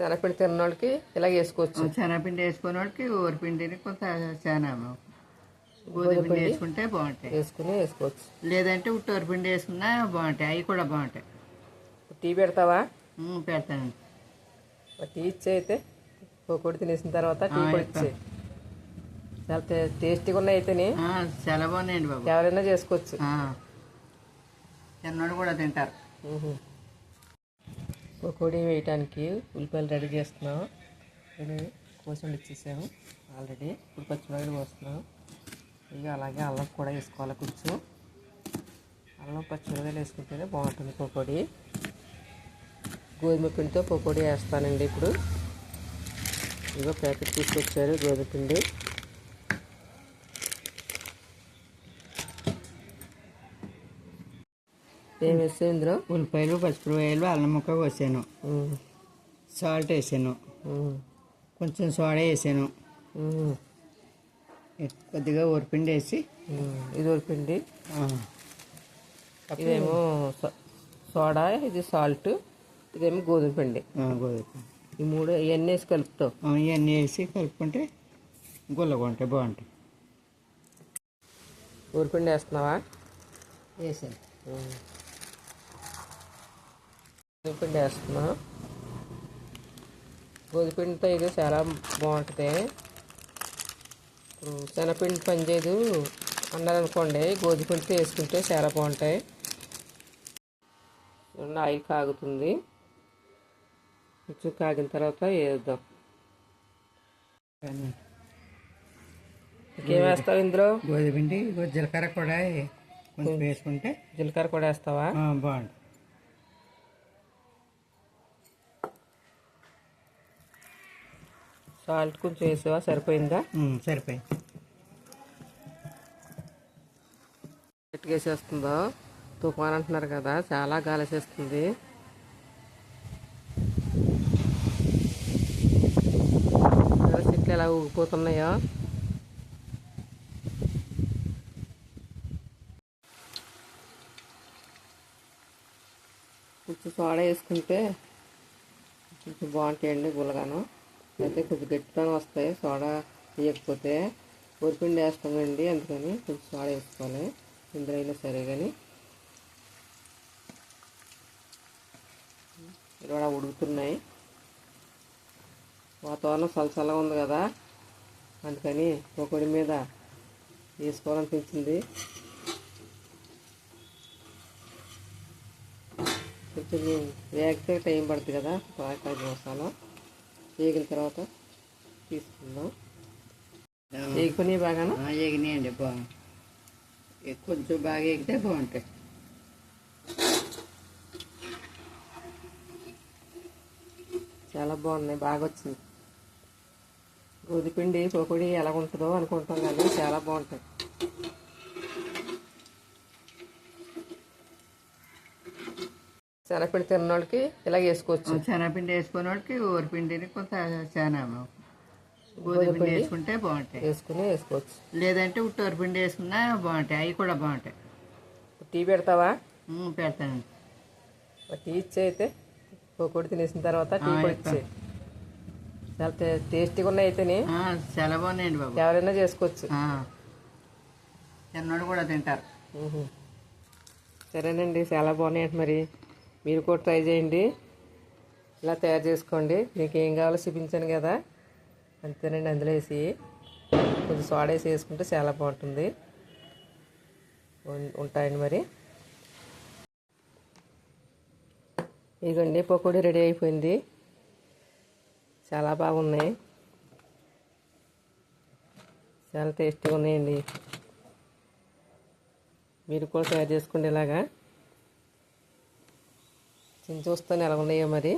శనగపిండి తిన్న వాళ్ళకి ఇలా వేసుకోవచ్చు. శనగపిండి వేసుకునే వాళ్ళకి ఊరిపిండిని కొంత చాలా గోధుమ పిండి వేసుకుంటే బాగుంటాయి. వేసుకుని వేసుకోవచ్చు. లేదంటే ఉట్టి ఊరిపిండి వేసుకున్నా బాగుంటాయి. అవి కూడా బాగుంటాయి. టీ పెడతావా? మరి టీ ఇచ్చే అయితే పకోడీ తినేసిన తర్వాత టీ కూడా ఇచ్చే. చాలా టేస్టీగా ఉన్నాయి అయితేనే. ఆ, చాలా బాగున్నాయండి బాబు. ఎవరైనా చేసుకోవచ్చు. ఆ. తిన్నోడు కూడా తింటారు. పకోడీ వేయటానికి ఉల్లిపాయలు రెడీ చేస్తున్నాం. ఇది కోసండి ఇచ్చేసాము ఆల్రెడీ. ఇప్పుడు పచ్చిమిరపకాయలు పోస్తున్నాం ఇక అలాగే అల్లం కూడా వేసుకోవాలి కొంచెం. అల్లం పచ్చిమిరపకాయలు వేసుకుంటేనే బాగుంటుంది పకోడీ. గోధుమ పిండితో పకోడీ వేస్తానండి ఇప్పుడు. ఇదిగో ప్యాకెట్ తీసుకొచ్చారు గోధుమ పిండి. ఏం వేస్తాం ఇందులో? ఉల్లిపాయలు పచ్చిమిరపకాయలు అల్లం ముక్క కోసాను. సాల్ట్ వేసాను. కొంచెం సోడా వేసాను. కొద్దిగా ఊరిపిండి వేసి. ఇది పిండి ఆ, ఇదేమో సో- సోడా ఇది సాల్ట్ ఇదేమో గోధుమ పిండి. గోధుమ పిండి. ఈ మూడు ఇవన్నీ వేసి కలుపుతావు. ఇవన్నీ వేసి కలుపుకుంటే గుల్లగా ఉంటాయి బాగుంటాయి. ఊరిపిండి వేస్తున్నావా? వేసాను. పిండి వేస్తున్నా. గోధుమ పిండితో ఇది చాలా బాగుంటుంది. ఇప్పుడు శనగపిండి పనిచేయదు అన్నారనుకోండి గోధుమ పిండితో వేసుకుంటే చాలా బాగుంటాయి. ఆయిల్ కాగుతుంది. కొంచెం కాగిన తర్వాత వేద్దాం. ఇంకేం వేస్తావు ఇందులో? గోధుమ పిండి ఇగో జీలకర్ర కూడా కొంచెం వేసుకుంటే జీలకర్ర కూడా వేస్తావా? బాగుంటుంది. సాల్ట్ కొంచెం వేసావా? సరిపోయిందా? సరిపోయింది. గట్టిగా వేసేస్తుందో? తుఫాన్ అంటున్నారు కదా చాలా గాలిసేస్తుంది. చెట్లు ఎలా ఊగిపోతున్నాయో? కొంచెం సోడా వేసుకుంటే కొంచెం బాగుంటాయండి గుల్లగాను. అయితే కొంచెం గట్టిగా వస్తాయి సోడా వేయకపోతే ఊరిపిండి వేస్తామండి అందుకని కొంచెం సోడా వేసుకోవాలి. ఇందులో అయినా సరే కానీ. ఇక్కడ ఉడుకుతున్నాయి. వాతావరణం చల్లచల్లగా ఉంది కదా అందుకని పొడి మీద వేసుకోవాలనిపించింది. కొంచెం వేగితే టైం పడుతుంది కదా పాకాయ మసాలా వేగిన తర్వాత తీసుకుందాం. వేగిపోయి బాగాను? ఆ, ఎగినాయండి బాగుంది కొంచెం బాగా ఎగితే బాగుంటాయి. చాలా బాగున్నాయి బాగా వచ్చింది. గోధుపిండి పకోడీ ఎలా ఉంటుందో అనుకుంటాం కానీ చాలా బాగుంటాయి. శనగపిండి తిన్న వాళ్ళకి ఇలా వేసుకోవచ్చు. శనగపిండి వేసుకునే వాళ్ళకి ఊరిపిండిని కొంత చాలా గోధుమ పిండి వేసుకుంటే బాగుంటాయి. వేసుకుని వేసుకోవచ్చు. లేదంటే ఉట్టి ఊరిపిండి వేసుకున్నా బాగుంటాయి. అవి కూడా బాగుంటాయి. టీ పెడతావా? మరి టీ ఇచ్చే అయితే పకోడీ తినేసిన తర్వాత టీ కూడా ఇచ్చే. చాలా టేస్టీగా ఉన్నాయి అయితేనే. చాలా బాగున్నాయండి బాబు. ఎవరైనా చేసుకోవచ్చు. ఆ. తిన్నోడు కూడా తింటారు. సరేనండి చాలా బాగున్నాయి మరి. మీరు కూడా ట్రై చేయండి. ఇలా తయారు చేసుకోండి. మీకు ఏం కావాలో చూపించాను కదా. అంతేనండి అందులో వేసి కొంచెం సోడా వేసి వేసుకుంటే చాలా బాగుంటుంది. ఉంటాయండి మరి. ఇదిగోండి పకోడీ రెడీ అయిపోయింది. చాలా బాగున్నాయి. చాలా టేస్టీగా ఉన్నాయండి. మీరు కూడా తయారు చేసుకోండి ఇలాగా. చూస్తాను ఎలా ఉన్నాయో మరి.